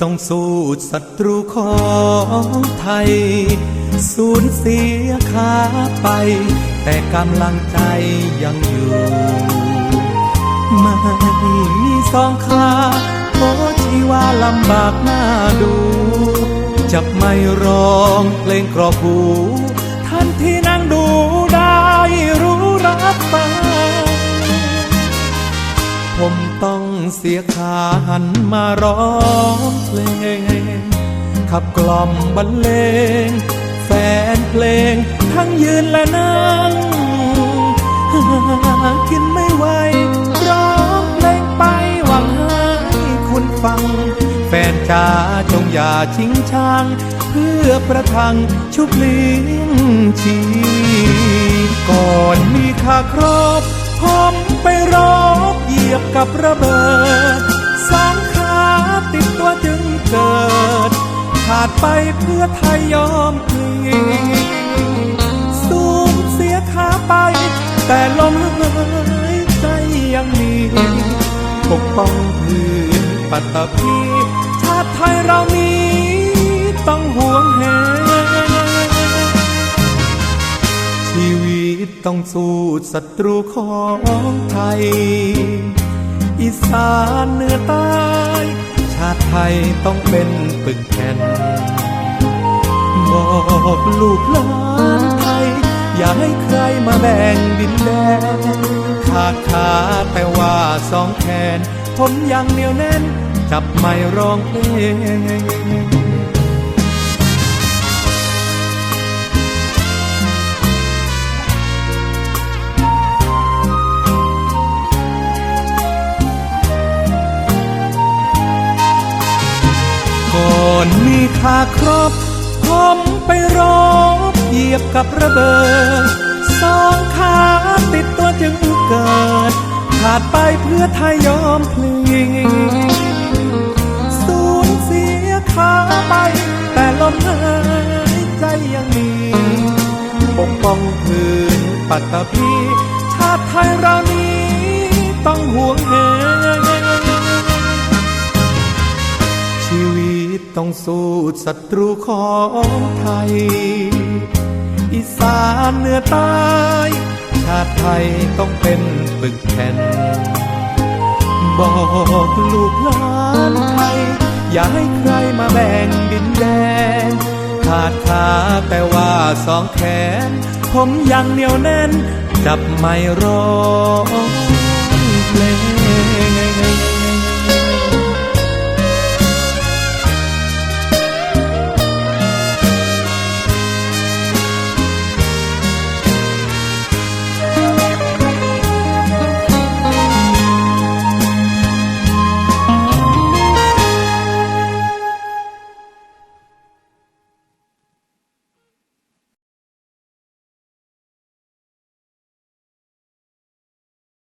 ต้องสู้ศัตรูของไทย สูญเสียขาไป แต่กำลังใจยังอยู่ไม่มีสองขาโอ้ชีว่าลำบากหน้าดูจะไม่ร้องเพลงกรอบหูท่านที่ ผมต้องเสียขาหันมาร้องเพลง ขับกล่อมบรรเลง แฟนเพลง ทั้งยืนและนั่งกินไม่ไหวร้องเพลงไปหวังให้คุณฟัง แฟนจ๋าจงอย่าชิงช่างเพื่อประทังชุบเลี้ยงชีก่อนมีค่าครอบผมไปรบเห ยียบกับระเบิดสองขาติดตัวจึงเกิด ขาดไปเพื่อไทยยอมพลีสูญเสียขาไป แต่ลมหายใจยังมีปกป้องพื้นปัตตภีชาติไทยเรานี้ต้องห่วงแหน ต้องสู้ศัตรูของไทย อีสานเหนือใต้ชาติไทยต้องเป็นปึกแผ่น บอกลูกหลานไทย อย่าให้ใครมาแบ่งดินแดนขาดขาแต่ว่าสองแขน ผมยังเหนียวแน่น จับไม่ร้องเพลง นมีค่าครบผมไปรบเหยียบกับระเบิดสองขาติดตัวจึงเกิด ขาดไปเพื่อไทยยอมพลีสูญเสียขาไป แต่ลมหายใจยังมี ปกป้องพื้นปัตตภีชาติไทยเรานี้ต้องห่วงแหน วิตต้องสู้ศัตรูของไทย อีสานเหนือใต้ชาติไทยต้องเป็นปึกแผ่น บอกลูกหลานไทย อย่าให้ใครมาแบ่งดินแดน ขาดขาแต่ว่าสองแขน ผมยังเหนียวแน่น จับไม่ร้อง